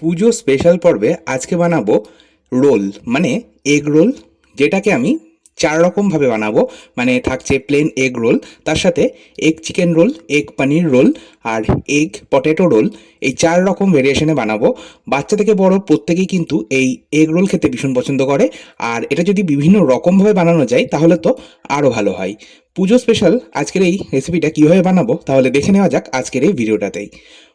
পুজো special পর্বে আজকে বানাবো রোল মানে এগ রোল যেটাকে আমি চার রকমভাবে বানাবো। মানে থাকছে প্লেন এগ রোল তার সাথে egg chicken roll egg paneer roll আর এগ পটেটো রোল এই চার রকম ভেরিয়েশনে বানাবো। বাচ্চা থেকে বড় প্রত্যেকেই কিন্তু এই এগ রোল খেতে ভীষণ পছন্দ করে। আর এটা যদি বিভিন্ন রকমভাবে বানানো যায়, তাহলে তো আরও ভালো হয়। পুজো স্পেশাল আজকের এই রেসিপিটা কীভাবে বানাবো তাহলে দেখে নেওয়া যাক আজকের এই ভিডিওটাতেই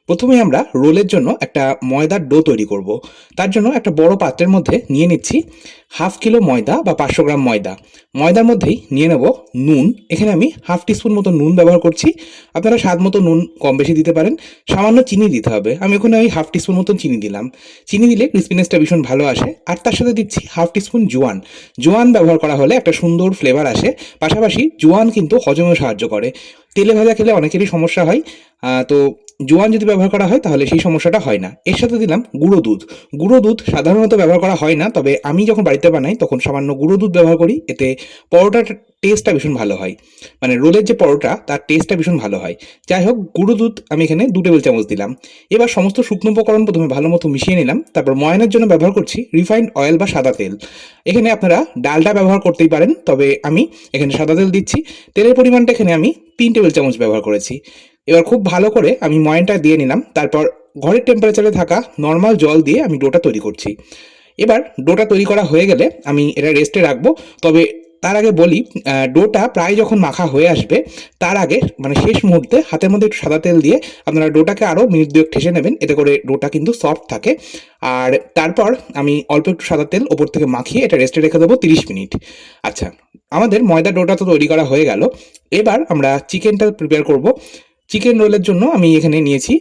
প্রথমে আমরা রোলের জন্য একটা ময়দার ডো তৈরি করব। তার জন্য একটা বড় পাত্রের মধ্যে নিয়ে নিচ্ছি হাফ কিলো ময়দা বা পাঁচশো গ্রাম ময়দা। ময়দার মধ্যেই নিয়ে নেব নুন। এখানে আমি হাফ টিস্পুন মতো নুন ব্যবহার করছি। আপনারা স্বাদ মতো নুন কম বেশি দিতে পারেন। সামান্য চিনি দিতে হবে। আমি ওখানে ওই হাফ টিস্পুন মতন চিনি দিলাম। চিনি দিলে ক্রিসপিনেসটা ভীষণ ভালো আসে। আর তার সাথে দিচ্ছি হাফ টিস্পুন জোয়ান। জোয়ান ব্যবহার করা হলে একটা সুন্দর ফ্লেভার আসে। পাশাপাশি জোয়ান কিন্তু হজমেও সাহায্য করে। তেলে ভাজা খেলে অনেকেরই সমস্যা হয়। তো জোয়ান যদি ব্যবহার করা হয়, তাহলে সেই সমস্যাটা হয় না। এর সাথে দিলাম গুঁড়ো দুধ। গুঁড়ো দুধ সাধারণত ব্যবহার করা হয় না, তবে আমি যখন বাড়িতে বানাই, তখন সামান্য গুঁড়ো দুধ ব্যবহার করি। এতে পরোটার টেস্টটা ভীষণ ভালো হয়। মানে রোলের যে পরোটা, তার টেস্টটা ভীষণ ভালো হয়। যাই হোক, গুঁড়ো দুধ আমি এখানে দু টেবিল চামচ দিলাম। এবার সমস্ত শুকনো উপকরণ প্রথমে ভালো মতো মিশিয়ে নিলাম। তারপর ময়নের জন্য ব্যবহার করছি রিফাইন্ড অয়েল বা সাদা তেল। এখানে আপনারা ডালটা ব্যবহার করতেই পারেন, তবে আমি এখানে সাদা তেল দিচ্ছি। তেলের পরিমাণটা এখানে আমি তিন টেবিল চামচ ব্যবহার করেছি। এবার খুব ভালো করে আমি ময়নটা দিয়ে নিলাম, তারপর ঘরের টেম্পারেচারে থাকা নর্মাল জল দিয়ে আমি ডোটা তৈরি করছি। এবার ডোটা তৈরি করা হয়ে গেলে আমি এটা রেস্টে রাখব, তবে তার আগে বলি ডোটা প্রায় যখন মাখা হয়ে আসবে, তার আগে মানে শেষ মুহূর্তে হাতের মধ্যে একটু সাদা তেল দিয়ে আপনারা ডোটাকে আরও মিনিট দুয়েক ঠেসে নেবেন, এতে করে ডোটা কিন্তু সফট থাকে। আর তারপর আমি অল্প একটু সাদা তেল ওপর থেকে মাখিয়ে এটা রেস্টে রেখে দেবো তিরিশ মিনিট। আচ্ছা আমাদের ময়দা ডোটা তো তৈরি করা হয়ে গেল। এবার আমরা চিকেনটা প্রিপেয়ার করব। চিকেন রোলের জন্য আমি এখানে নিয়েছি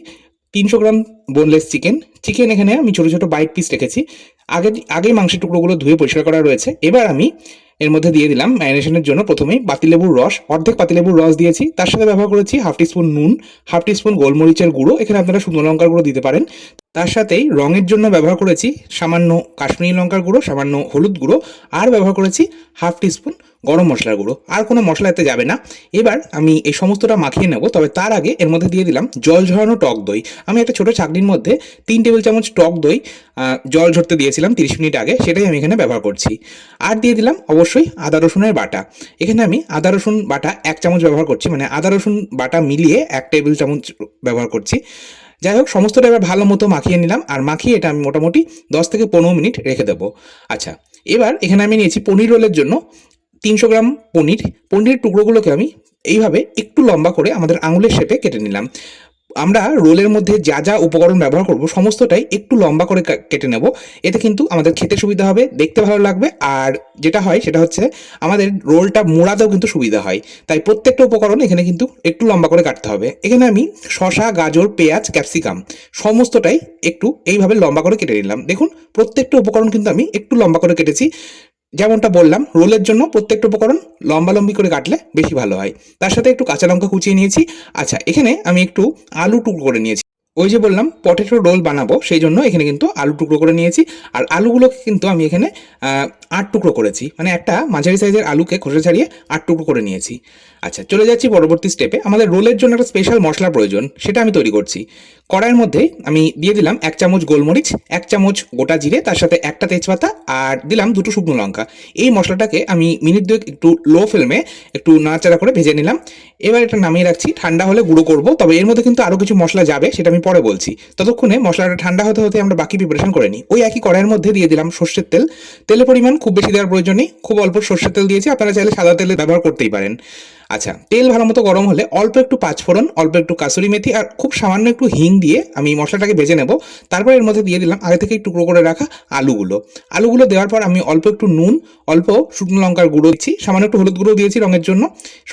তিনশো গ্রাম বোনলেস চিকেন চিকেন এখানে আমি ছোটো ছোটো বাইট পিস রেখেছি। আগে আগেই মাংসের টুকরোগুলো ধুয়ে পরিষ্কার করা রয়েছে। এবার আমি এর মধ্যে দিয়ে দিলাম ম্যারিনেশনের জন্য প্রথমেই পাতিলেবুর রস। অর্ধেক পাতিলেবুর রস দিয়েছি। তার সাথে ব্যবহার করেছি হাফ টিস্পুন নুন হাফ টিস্পুন গোলমরিচের গুঁড়ো। এখানে আপনারা শুকনো লঙ্কার গুঁড়ো দিতে পারেন। তার সাথেই রঙের জন্য ব্যবহার করেছি সামান্য কাশ্মীরি লঙ্কার গুঁড়ো, সামান্য হলুদ গুঁড়ো। আর ব্যবহার করেছি হাফ টিস্পুন গরম মশলার গুঁড়ো। আর কোনো মশলা এতে যাবে না। এবার আমি এই সমস্তটা মাখিয়ে নেব। তবে তার আগে এর মধ্যে দিয়ে দিলাম জল ঝরানো টক দই। আমি একটা ছোটো চাকরির মধ্যে তিন টেবিল চামচ টক দই জল ঝরতে দিয়েছিলাম তিরিশ মিনিট আগে, সেটাই আমি এখানে ব্যবহার করছি। আর দিয়ে দিলাম অবশ্যই আদা রসুনের বাটা। এখানে আমি আদা রসুন বাটা এক চামচ ব্যবহার করছি মানে আদা রসুন বাটা মিলিয়ে এক টেবিল চামচ ব্যবহার করছি। যাই হোক, সমস্তটা এবার ভালো মতো মাখিয়ে নিলাম, আর মাখিয়ে এটা আমি মোটামুটি দশ থেকে পনেরো মিনিট রেখে দেবো। আচ্ছা এবার এখানে আমি নিয়েছি পনির রোলের জন্য তিনশো গ্রাম পনির। পনিরের টুকরোগুলোকে আমি এইভাবে একটু লম্বা করে আমাদের আঙুলের শেপে কেটে নিলাম। আমরা রোলের মধ্যে যা যা উপকরণ ব্যবহার করব, সমস্তটাই একটু লম্বা করে কেটে নেব। এতে কিন্তু আমাদের খেতে সুবিধা হবে, দেখতে ভালো লাগবে। আর যেটা হয়, সেটা হচ্ছে আমাদের রোলটা মোড়াতেও কিন্তু সুবিধা হয়। তাই প্রত্যেকটা উপকরণ এখানে কিন্তু একটু লম্বা করে কাটতে হবে। এখানে আমি শশা গাজর, পেঁয়াজ, ক্যাপসিকাম সমস্তটাই একটু এইভাবে লম্বা করে কেটে নিলাম। দেখুন, প্রত্যেকটা উপকরণ কিন্তু আমি একটু লম্বা করে কেটেছি। যেমনটা বললাম, রোলের জন্য প্রত্যেকটা উপকরণ লম্বালম্বি করে কাটলে বেশি ভালো হয়। তার সাথে একটু কাঁচা লঙ্কা কুচিয়ে নিয়েছি। আচ্ছা এখানে আমি একটু আলু টুকরো করে নিয়েছি। ওই যে বললাম পটেটো রোল বানাবো, সেই জন্য এখানে কিন্তু আলু টুকরো করে নিয়েছি। আর আলুগুলোকে কিন্তু আমি এখানে আট টুকরো করেছি। মানে একটা মাঝারি সাইজের আলুকে খোসা ছাড়িয়ে আট টুকরো করে নিয়েছি। আচ্ছা চলে যাচ্ছি পরবর্তী স্টেপে আমাদের রোলের জন্য একটা স্পেশাল মশলা প্রয়োজন, সেটা আমি তৈরি করছি। কড়াইয়ের মধ্যে আমি দিয়ে দিলাম এক চামচ গোলমরিচ, এক চামচ গোটা জিরে, তার সাথে একটা তেজপাতা, আর দিলাম দুটো শুকনো লঙ্কা। এই মশলাটাকে আমি মিনিট দুয়েক একটু লো ফ্লেমে একটু নাড়াচাড়া করে ভেজে নিলাম। এবার এটা নামিয়ে রাখছি। ঠান্ডা হলে গুঁড়ো করব, তবে এর মধ্যে কিন্তু আরও কিছু মশলা যাবে, সেটা আমি পরে বলছি। ততক্ষণে মশলাটা ঠান্ডা হতে হতে আমরা বাকি প্রিপারেশন করে নিই। ওই একই কড়াইয়ের মধ্যে দিয়ে দিলাম সর্ষের তেল। তেলের পরিমাণ খুব বেশি দেওয়ার প্রয়োজন নেই। খুব অল্প সর্ষের তেল দিয়েছি, আপনারা চাইলে সাদা তেল ব্যবহার করতেই পারেন। আচ্ছা তেল ভালো মতো গরম হলে অল্প একটু পাঁচফোড়ন, অল্প একটু কাসুরি মেথি আর খুব সামান্য একটু হিং দিয়ে আমি মশলাটাকে ভেজে নেব। তারপর এর মধ্যে দিয়ে দিলাম আগে থেকে টুকরো করে রাখা আলুগুলো। আলুগুলো দেওয়ার পর আমি অল্প একটু নুন, অল্প শুকনো লঙ্কার গুঁড়ো দিচ্ছি, সামান্য একটু হলুদ গুঁড়ো দিয়েছি রঙের জন্য।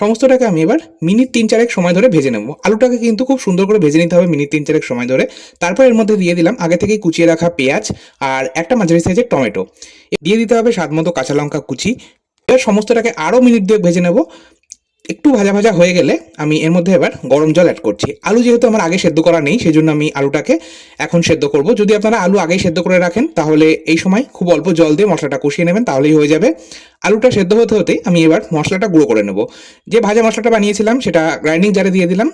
সমস্তটাকে আমি এবার মিনিট তিন চারেক সময় ধরে ভেজে নেব। আলুটাকে কিন্তু খুব সুন্দর করে ভেজে নিতে হবে মিনিট তিন চারেক সময় ধরে। তারপর এর মধ্যে দিয়ে দিলাম আগে থেকেই কুচিয়ে রাখা পেঁয়াজ আর একটা মাঝারি সাইজের টমেটো। দিয়ে দিতে হবে স্বাদ মতো কাঁচা লঙ্কা কুচি। এবার সমস্তটাকে আরও মিনিট দুয়েক ভেজে নেব। একটু ভাজা ভাজা হয়ে গেলে আমি এর মধ্যে এবার গরম জল অ্যাড করছি। আলু যেহেতু আমার আগে সেদ্ধ করা নেই সেই জন্য আমি আলুটাকে এখন সেদ্ধ করব। যদি আপনারা আলু আগেই সেদ্ধ করে রাখেন, তাহলে এই সময় খুব অল্প জল দিয়ে মশলাটা কষিয়ে নেবেন, তাহলেই হয়ে যাবে। আলুটা সেদ্ধ হতে হতে আমি এবার মশলাটা গুঁড়ো করে নেব। যে ভাজা মশলাটা বানিয়েছিলাম সেটা গ্রাইন্ডিং জারে দিয়ে দিলাম।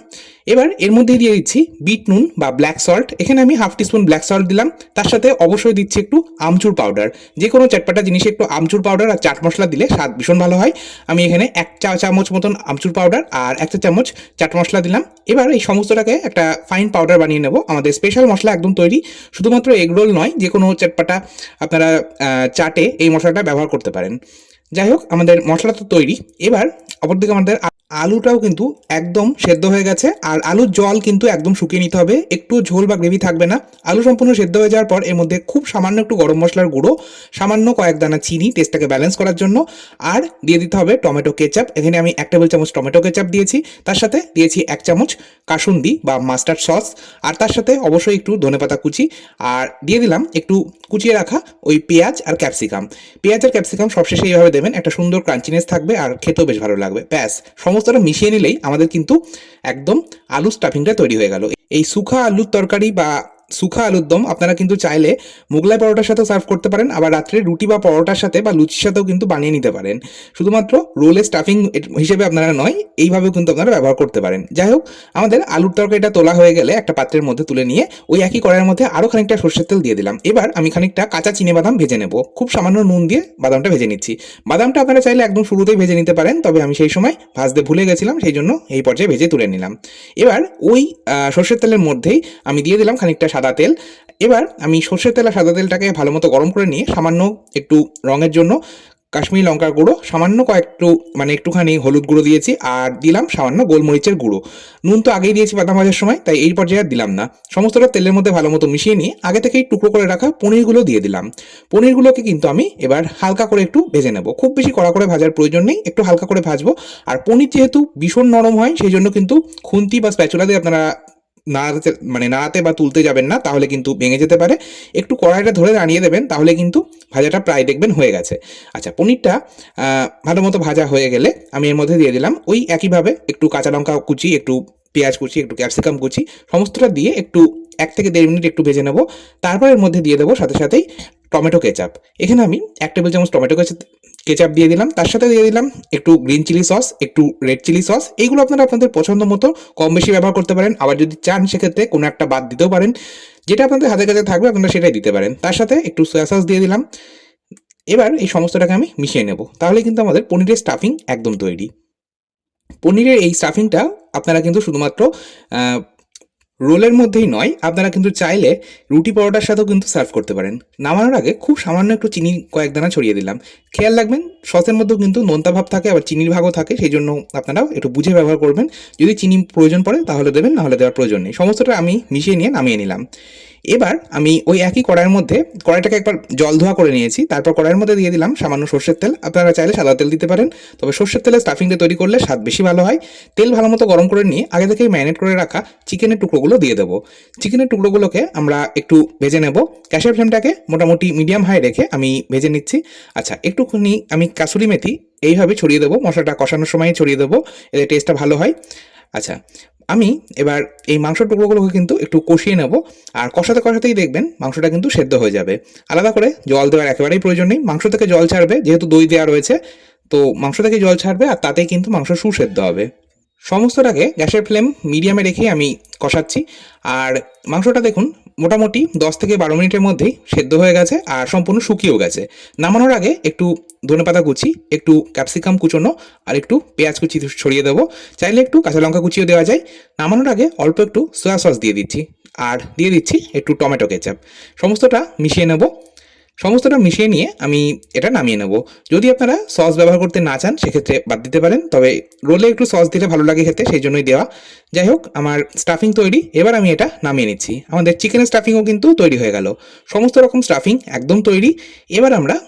এবার এর মধ্যে দিয়ে দিচ্ছি বিট নুন বা ব্ল্যাক সল্ট এখানে আমি হাফ টিস্পুন ব্ল্যাক সল্ট দিলাম। তার সাথে অবশ্যই দিচ্ছি একটু আমচুর পাউডার যে কোনো চটপাটা জিনিসে একটু আমচুর পাউডার আর চাট মশলা দিলে স্বাদ ভীষণ ভালো হয়। আমি এখানে এক চা চামচ মতন আমচুর পাউডার আর এক চা চামচ চাট মশলা দিলাম। এবার এই সমস্তটাকে একটা ফাইন পাউডার বানিয়ে নেব। আমাদের স্পেশাল মশলা একদম তৈরি। শুধুমাত্র এগরোল নয়, যে কোনো চটপাটা আপনারা চাটে এই মশলাটা ব্যবহার করতে পারেন। যাই হোক আমাদের মশলা তো তৈরি। এবার অপরদিকে আমাদের আলুটাও কিন্তু একদম সেদ্ধ হয়ে গেছে, আর আলুর জল কিন্তু একদম শুকিয়ে নিতে হবে। একটু ঝোল বা গ্রেভি থাকবে না। আলু সম্পূর্ণ সেদ্ধ হয়ে যাওয়ার পর এর মধ্যে খুব সামান্য একটু গরম মশলার গুঁড়ো, সামান্য কয়েক দানা চিনি টেস্টটাকে ব্যালেন্স করার জন্য, আর দিয়ে দিতে হবে টমেটো কেচাপ। এখানে আমি এক টেবিল চামচ টমেটো কেচাপ দিয়েছি। তার সাথে দিয়েছি এক চামচ কাসুন্দি বা মাস্টার্ড সস আর তার সাথে অবশ্যই একটু ধনেপাতা কুচি, আর দিয়ে দিলাম একটু কুচিয়ে রাখা ওই পেঁয়াজ আর ক্যাপসিকাম পেঁয়াজ আর ক্যাপসিকাম সবশেষে এইভাবে দেবেন, একটা সুন্দর ক্রাঞ্চিনেস থাকবে আর খেতেও বেশ ভালো লাগবে। ব্যাস সমস্তটা মিশিয়ে নিলেই আমাদের কিন্তু একদম আলু স্টাফিংটা তৈরি হয়ে গেল। এই সুখা আলুর তরকারি বা সুখা আলুর দম, আপনারা কিন্তু চাইলে মোগলাই পরোটার সাথেও সার্ভ করতে পারেন, আবার রাত্রে রুটি বা পরোটার সাথে বা লুচির সাথেও কিন্তু বানিয়ে নিতে পারেন। শুধুমাত্র রোলের স্টাফিং হিসেবে আপনারা নয়, এইভাবেও কিন্তু আপনারা ব্যবহার করতে পারেন। যাই হোক, আমাদের আলুর তরকারিটা তোলা হয়ে গেলে একটা পাত্রের মধ্যে তুলে নিয়ে ওই একই কড়াইয়ের মধ্যে আরও খানিকটা সর্ষের তেল দিয়ে দিলাম। এবার আমি খানিকটা কাঁচা চিনে বাদাম ভেজে নেব। খুব সামান্য নুন দিয়ে বাদামটা ভেজে নিচ্ছি। বাদামটা আপনারা চাইলে একদম শুরুতেই ভেজে নিতে পারেন, তবে আমি সেই সময় ভাজতে ভুলে গেছিলাম, সেই জন্য এই পর্যায়ে ভেজে তুলে নিলাম। এবার ওই সর্ষের তেলের মধ্যেই আমি দিয়ে দিলাম খানিকটা সাদা তেল। এবার আমি সর্ষের তেল আর সাদা তেলটাকে ভালো মতো গরম করে নিয়ে সামান্য একটু রঙের জন্য কাশ্মীরি লঙ্কার গুঁড়ো, সামান্য কয়েকটু মানে একটুখানি হলুদ গুঁড়ো দিয়েছি আর দিলাম সামান্য গোলমরিচের গুঁড়ো। নুন তো আগেই দিয়েছি বাদাম ভাজার সময়, তাই এই পর্যায়ে আর দিলাম না। সমস্তটা তেলের মধ্যে ভালো মতো মিশিয়ে নিয়ে আগে থেকেই টুকরো করে রাখা পনিরগুলো দিয়ে দিলাম। পনিরগুলোকে কিন্তু আমি এবার হালকা করে একটু ভেজে নেব। খুব বেশি কড়া করে ভাজার প্রয়োজন নেই, একটু হালকা করে ভাজবো। আর পনির যেহেতু ভীষণ নরম হয়, সেই জন্য কিন্তু খুন্তি বা স্প্যাচুলা দিয়ে আপনারা নাড়াতে মানে নাড়াতে বা তুলতে যাবেন না, তাহলে কিন্তু ভেঙে যেতে পারে। একটু কড়াইটা ধরে দাঁড়িয়ে দেবেন, তাহলে কিন্তু ভাজাটা প্রায় দেখবেন হয়ে গেছে। আচ্ছা পনিরটা ভালো মতো ভাজা হয়ে গেলে আমি এর মধ্যে দিয়ে দিলাম ওই একইভাবে একটু কাঁচা লঙ্কা কুচি, একটু পেঁয়াজ কুচি, একটু ক্যাপসিকাম কুচি, সমস্তটা দিয়ে একটু এক থেকে দেড় মিনিট একটু ভেজে নেব। তারপর এর মধ্যে দিয়ে দেবো সাথে সাথেই টমেটো কেচাপ। এখানে আমি এক টেবিল চামচ টমেটো কেচাপ কেচাপ দিয়ে দিলাম, তার সাথে দিয়ে দিলাম একটু গ্রিন চিলি সস একটু রেড চিলি সস এইগুলো আপনারা আপনাদের পছন্দ মতো কম বেশি ব্যবহার করতে পারেন। আবার যদি চান সেক্ষেত্রে কোনো একটা বাদ দিতেও পারেন, যেটা আপনাদের হাতের কাছে থাকবে আপনারা সেটাই দিতে পারেন। তার সাথে একটু সয়া সস দিয়ে দিলাম। এবার এই সমস্তটাকে আমি মিশিয়ে নেব। তাহলে কিন্তু আমাদের পনিরের স্টাফিং একদম তৈরি। পনিরের এই স্টাফিংটা আপনারা কিন্তু শুধুমাত্র রোলের মধ্যেই নয়, আপনারা কিন্তু চাইলে রুটি পরোটার সাথেও কিন্তু সার্ভ করতে পারেন। নামানোর আগে খুব সামান্য একটু চিনি কয়েক দানা ছড়িয়ে দিলাম। খেয়াল রাখবেন, সসের মধ্যেও কিন্তু নোনতা ভাব থাকে, আবার চিনির ভাগও থাকে, সেই জন্য আপনারা একটু বুঝে ব্যবহার করবেন। যদি চিনি প্রয়োজন পড়ে তাহলে দেবেন, নাহলে দেওয়ার প্রয়োজন নেই। সমস্তটা আমি মিশিয়ে নিয়ে নামিয়ে নিলাম। এবার আমি ওই একই কড়াইয়ের মধ্যে, কড়াইটাকে একবার জল ধোয়া করে নিয়েছি, তারপর কড়াইয়ের মধ্যে দিয়ে দিলাম সামান্য সর্ষের তেল। আপনারা চাইলে সাদা তেল দিতে পারেন, তবে সর্ষের তেলে স্টাফিংটা তৈরি করলে স্বাদ বেশি ভালো হয়। তেল ভালো মতো গরম করে নিয়ে আগে থেকেই ম্যারিনেট করে রাখা চিকেনের টুকরোগুলো দিয়ে দেবো। চিকেনের টুকরোগুলোকে আমরা একটু ভেজে নেব। গ্যাসের ফ্লেমটাকে মোটামুটি মিডিয়াম হাই রেখে আমি ভেজে নিচ্ছি। আচ্ছা একটুখানি আমি কাসুরি মেথি এইভাবে ছড়িয়ে দেবো। মশলাটা কষানোর সময় ছড়িয়ে দেবো, এতে টেস্টটা ভালো হয়। আচ্ছা আমি এবার এই মাংস টুকরোগুলোকে কিন্তু একটু কষিয়ে নেব। আর কষাতে কষাতেই দেখবেন মাংসটা কিন্তু সেদ্ধ হয়ে যাবে। আলাদা করে জল দেওয়ার একেবারেই প্রয়োজন নেই। মাংস থেকে জল ছাড়বে, যেহেতু দই দেওয়া রয়েছে, তো মাংস থেকে জল ছাড়বে আর তাতেই কিন্তু মাংস সুসেদ্ধ হবে। সমস্তটাকে গ্যাসের ফ্লেম মিডিয়ামে রেখে আমি কষাচ্ছি। আর মাংসটা দেখুন মোটামুটি দশ থেকে বারো মিনিটের মধ্যেই সেদ্ধ হয়ে গেছে আর সম্পূর্ণ শুকিয়েও গেছে। নামানোর আগে একটু ধনেপাতা কুচি, একটু ক্যাপসিকাম কুচোনো আর একটু পেঁয়াজ কুচি ছড়িয়ে দেবো। চাইলে একটু কাঁচা লঙ্কা কুচিও দেওয়া যায়। নামানোর আগে অল্প একটু সোয়া সস দিয়ে দিচ্ছি। আর দিয়ে দিচ্ছি একটু টমেটো কেচাপ। সমস্তটা মিশিয়ে নেব। সমস্তটা মিশিয়ে নিয়ে আমি এটা নামিয়ে নেব। যদি আপনারা সস ব্যবহার করতে না চান, সেক্ষেত্রে বাদ দিতে পারেন। তবে রোলে একটু সস দিলে ভালো লাগে খেতে, সেই জন্যই দেওয়া। যাই হোক, আমার স্টাফিং তৈরি। এবার আমি এটা নামিয়ে নিচ্ছি। আমাদের চিকেনের স্টাফিংও কিন্তু তৈরি হয়ে গেল। সমস্ত রকম স্টাফিং একদম তৈরি। এবার আমরা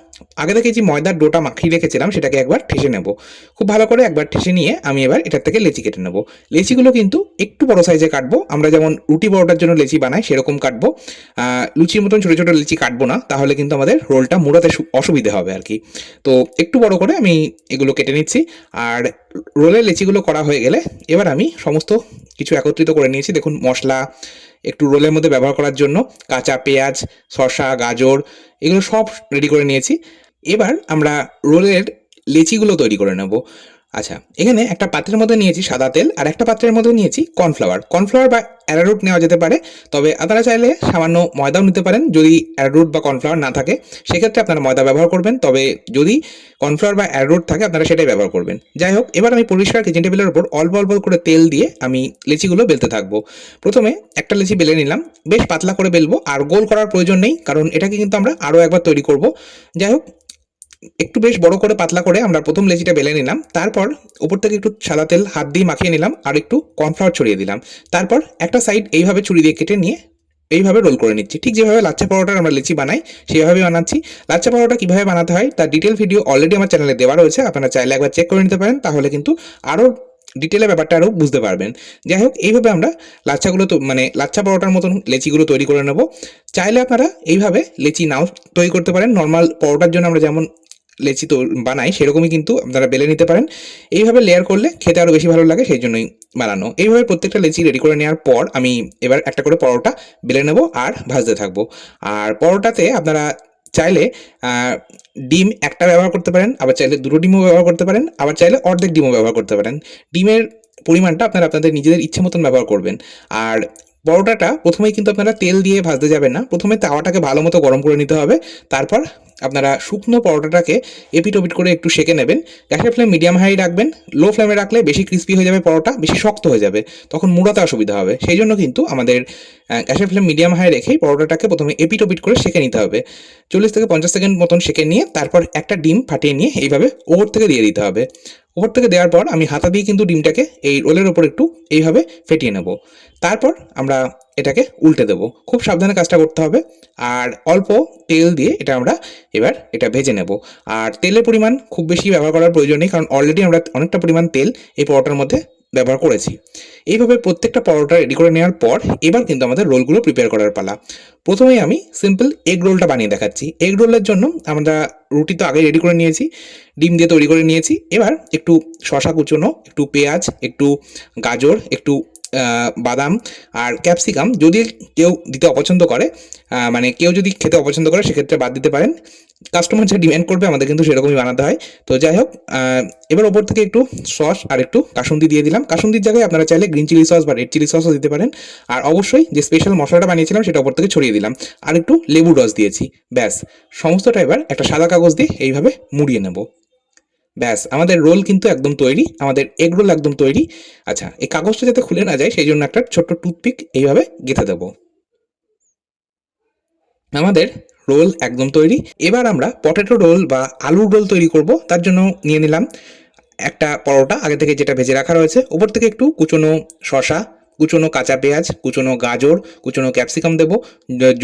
আগে থেকে যে ময়দার ডোটা মাখিয়ে রেখেছিলাম, সেটাকে একবার ঠেসে নেব। খুব ভালো করে একবার ঠেসে নিয়ে আমি এবার এটার থেকে লেচি কেটে নেব। লেচিগুলো কিন্তু একটু বড় সাইজে কাটবো। আমরা যেমন রুটি পরোটার জন্য লেচি বানাই, সেরকম কাটবো। লুচির মতন ছোটো ছোটো লিচি কাটবো না, তাহলে কিন্তু আমাদের রোলটা মুড়াতে অসুবিধে হবে আর কি। তো একটু বড় করে আমি এগুলো কেটে নিচ্ছি। আর রোলের লেচিগুলো করা হয়ে গেলে এবার আমি সমস্ত কিছু একত্রিত করে নিয়েছি। দেখুন, মশলা একটু রোলের মধ্যে ব্যবহার করার জন্য কাঁচা পেঁয়াজ, শসা, গাজর এগুলো সব রেডি করে নিয়েছি। এবার আমরা রোলের লেচিগুলো তৈরি করে নেব। আচ্ছা এখানে একটা পাত্রের মধ্যে নিয়েছি সাদা তেল আর একটা পাত্রের মধ্যে নিয়েছি কর্নফ্লাওয়ার। কর্নফ্লাওয়ার বা অ্যারারুট নেওয়া যেতে পারে, তবে আপনারা চাইলে সামান্য ময়দাও নিতে পারেন যদি অ্যারারুট বা কর্নফ্লাওয়ার না থাকে। সেক্ষেত্রে আপনারা ময়দা ব্যবহার করবেন, তবে যদি কর্নফ্লাওয়ার বা অ্যারারুট থাকে আপনারা সেটাই ব্যবহার করবেন। যাই হোক, এবার আমি পরিষ্কার কিচেন টেবিলের উপর অল্প অল্প করে তেল দিয়ে আমি লেচিগুলো বেলতে থাকব। প্রথমে একটা লেচি বেলে নিলাম, বেশ পাতলা করে বেলবো আর গোল করার প্রয়োজন নেই, কারণ এটাকে কিন্তু আমরা আরও একবার তৈরি করব। যাই হোক একটু বেশ বড় করে পাতলা করে আমরা প্রথম লেচিটা বেলে নিলাম। তারপর উপর থেকে একটু সাদা তেল, হাত দিয়ে মাখিয়ে নিলাম আর একটু কর্নফ্লাওয়ার ছড়িয়ে দিলাম। তারপর একটা সাইড এইভাবে ছুরি দিয়ে কেটে নিয়ে এইভাবে রোল করে নিচ্ছি। ঠিক যেভাবে লাচ্চা পরোটার আমরা লেচি বানাই সেভাবে বানাচ্ছি। লাচ্চা পরোটা কীভাবে বানাতে হয় তার ডিটেল ভিডিও অলরেডি আমার চ্যানেলে দেওয়া রয়েছে। আপনারা চাইলে একবার চেক করে নিতে পারেন, তাহলে কিন্তু আরও ডিটেলে ব্যাপারটা আরও বুঝতে পারবেন। যাই হোক, এইভাবে আমরা লাচ্চাগুলো তো মানে লাচ্চা পরোটার মতন লেচিগুলো তৈরি করে নেব। চাইলে আপনারা এইভাবে লেচি নাও তৈরি করতে পারেন। নর্মাল পরোটার জন্য আমরা যেমন লেচি তো বানাই, সেরকমই কিন্তু আপনারা বেলে নিতে পারেন। এইভাবে লেয়ার করলে খেতে আরও বেশি ভালো লাগে সেই জন্যই বানানো। এইভাবে প্রত্যেকটা লেচি রেডি করে নেওয়ার পর আমি এবার একটা করে পরোটা বেলে নেব আর ভাজতে থাকব। আর পরোটাতে আপনারা চাইলে ডিম একটা ব্যবহার করতে পারেন, আবার চাইলে দুটো ডিমও ব্যবহার করতে পারেন, আবার চাইলে অর্ধেক ডিমও ব্যবহার করতে পারেন। ডিমের পরিমাণটা আপনারা আপনাদের নিজেদের ইচ্ছে মতন ব্যবহার করবেন। আর পরোটাটা প্রথমেই কিন্তু আপনারা তেল দিয়ে ভাজতে যাবেন না। প্রথমে তাওয়াটাকে ভালো মতো গরম করে নিতে হবে। তারপর আপনারা শুকনো পরোটাটাকে এপিট ওপিট করে একটু সেকে নেবেন। গ্যাসের ফ্লেম মিডিয়াম হাই রাখবেন। লো ফ্লেমে রাখলে বেশি ক্রিস্পি হয়ে যাবে পরোটা, বেশি শক্ত হয়ে যাবে। তখন মুড়াতে অসুবিধা হবে। সেই জন্য কিন্তু আমাদের গ্যাসের ফ্লেম মিডিয়াম হাই রেখেই পরোটাটাকে প্রথমে এপিট ওপিট করে সেকে নিতে হবে। চল্লিশ থেকে পঞ্চাশ সেকেন্ড মতন সেকে নিয়ে তারপর একটা ডিম ফাটিয়ে নিয়ে এইভাবে ওপর থেকে দিয়ে দিতে হবে। ওপর থেকে দেওয়ার পর আমি হাতা দিয়ে কিন্তু ডিমটাকে এই রোলের ওপর একটু এইভাবে ফেটিয়ে নেব। তারপর আমরা এটাকে উল্টে দেবো। খুব সাবধানে কাজটা করতে হবে। আর অল্প তেল দিয়ে এটা আমরা এবার এটা ভেজে নেব। আর তেলের পরিমাণ খুব বেশি ব্যবহার করার প্রয়োজন নেই, কারণ অলরেডি আমরা অনেকটা পরিমাণ তেল এই পরোটার মধ্যে ব্যবহার করেছি। এইভাবে প্রত্যেকটা পরোটা রেডি করে নেওয়ার পর এবার কিন্তু আমাদের রোলগুলো প্রিপেয়ার করার পালা। প্রথমেই আমি সিম্পল এগ রোলটা বানিয়ে দেখাচ্ছি। এগ রোলের জন্য আমরা রুটি তো আগে রেডি করে নিয়েছি, ডিম দিয়ে তৈরি করে নিয়েছি। এবার একটু শশা কুচোনো, একটু পেঁয়াজ, একটু গাজর, একটু বাদাম আর ক্যাপসিকাম যদি কেউ দিতে অপছন্দ করে মানে কেউ যদি খেতে অপছন্দ করে, সেক্ষেত্রে বাদ দিতে পারেন। কাস্টমার যা ডিমান্ড করবে, আমাদের কিন্তু সেরকমই বানাতে হয়। তো যাই হোক এবার ওপর থেকে একটু সস আর একটু কাসুন্দি দিয়ে দিলাম। কাসুন্দির জায়গায় আপনারা চাইলে গ্রিন চিলি সস বা রেড চিলি সসও দিতে পারেন। আর অবশ্যই যে স্পেশাল মশলাটা বানিয়েছিলাম, সেটা ওপর থেকে ছড়িয়ে দিলাম। আর একটু লেবু রস দিয়েছি, ব্যাস। সমস্তটা এবার একটা সাদা কাগজ দিয়ে এইভাবে মুড়িয়ে নেব। ব্যাস, আমাদের রোল কিন্তু একদম তৈরি, আমাদের এগ রোল একদম তৈরি। আচ্ছা এই কাগজটা যাতে খুলে না যায় সেই জন্য একটা ছোট্ট টুথপিক এইভাবে গেঁথে দেবো। আমাদের রোল একদম তৈরি। এবার আমরা পটেটো রোল বা আলুর রোল তৈরি করব, তার জন্য নিয়ে নিলাম একটা পরোটা, আগে থেকে যেটা ভেজে রাখা রয়েছে। উপর থেকে একটু কুচনো শশা কুচনো কাঁচা পেঁয়াজ, কুচনো গাজর, কুচনো ক্যাপসিকাম দেবো।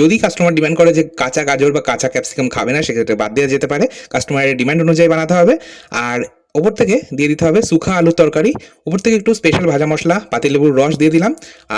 যদি কাস্টমার ডিমান্ড করে যে কাঁচা গাজর বা কাঁচা ক্যাপসিকাম খাবে না, সেক্ষেত্রে বাদ দেওয়া যেতে পারে। কাস্টমারের ডিমান্ড অনুযায়ী বানাতে হবে। আর ওপর থেকে দিয়ে দিতে হবে সুখা আলুর তরকারি। উপর থেকে একটু স্পেশাল ভাজা মশলা, পাতিলেবুর রস দিয়ে দিলাম।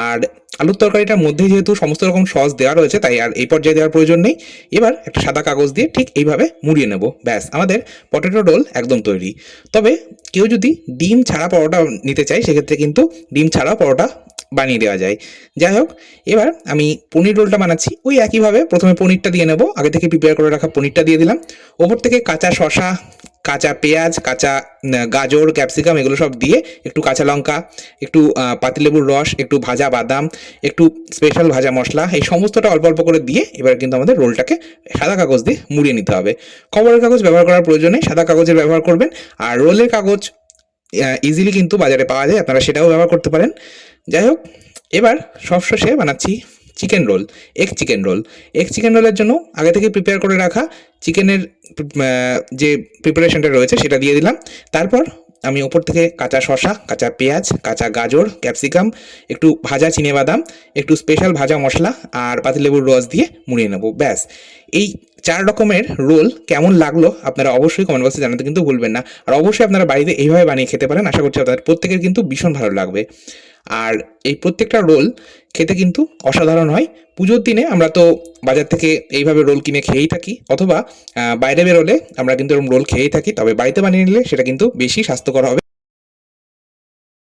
আর আলুর তরকারিটার মধ্যে যেহেতু সমস্ত রকম সস দেওয়া রয়েছে, তাই আর এই পর্যায়ে দেওয়ার প্রয়োজন নেই। এবার একটা সাদা কাগজ দিয়ে ঠিক এইভাবে মুড়িয়ে নেব। ব্যাস, আমাদের পটেটো রোল একদম তৈরি। তবে কেউ যদি ডিম ছাড়া পরোটা নিতে চায়, সেক্ষেত্রে কিন্তু ডিম ছাড়া পরোটা বানিয়ে দেওয়া যায়। যাই হোক, এবার আমি পনির রোলটা বানাচ্ছি। ওই একইভাবে প্রথমে পনিরটা দিয়ে নেব। আগে থেকে প্রিপেয়ার করে রাখা পনিরটা দিয়ে দিলাম। ওপর থেকে কাঁচা শশা কাঁচা পেঁয়াজ, কাঁচা গাজর ক্যাপসিকাম এগুলো সব দিয়ে একটু কাঁচা লঙ্কা, একটু পাতিলেবুর রস, একটু ভাজা বাদাম, একটু স্পেশাল ভাজা মশলা, এই সমস্তটা অল্প অল্প করে দিয়ে এবার কিন্তু আমাদের রোলটাকে সাদা কাগজ দিয়ে মুড়িয়ে নিতে হবে। খবরের কাগজ ব্যবহার করার প্রয়োজনে সাদা কাগজের ব্যবহার করবেন। আর রোলের কাগজ ইজিলি কিন্তু বাজারে পাওয়া যায়। আপনারা সেটাও ব্যবহার করতে পারেন। যাই হোক এবার সবশেষে বানাচ্ছি chicken roll egg chicken roll egg chicken রোলের জন্য আগে থেকে প্রিপেয়ার করে রাখা চিকেনের যে প্রিপারেশনটা রয়েছে সেটা দিয়ে দিলাম। তারপর আমি ওপর থেকে কাঁচা শসা, কাঁচা পেঁয়াজ, কাঁচা গাজর ক্যাপসিকাম একটু ভাজা চিনে বাদাম, একটু স্পেশাল ভাজা মশলা আর পাতিলেবুর রস দিয়ে মুড়িয়ে নেব, ব্যাস। এই চার রকমের রোল কেমন লাগল আপনারা অবশ্যই কমেন্ট বক্সে জানাতে কিন্তু ভুলবেন না। আর অবশ্যই আপনারা বাড়িতে এইভাবে বানিয়ে খেতে পারেন, আশা করছি আপনাদের প্রত্যেকের কিন্তু ভীষণ ভালো লাগবে। আর এই প্রত্যেকটা রোল খেতে কিন্তু অসাধারণ হয়। পুজোর দিনে আমরা তো বাজার থেকে এইভাবে রোল কিনে খেয়েই থাকি, অথবা বাইরে বেরোলে আমরা কিন্তু এরকম রোল খেয়েই থাকি, তবে বাড়িতে বানিয়ে নিলে সেটা কিন্তু বেশি স্বাস্থ্যকর হবে।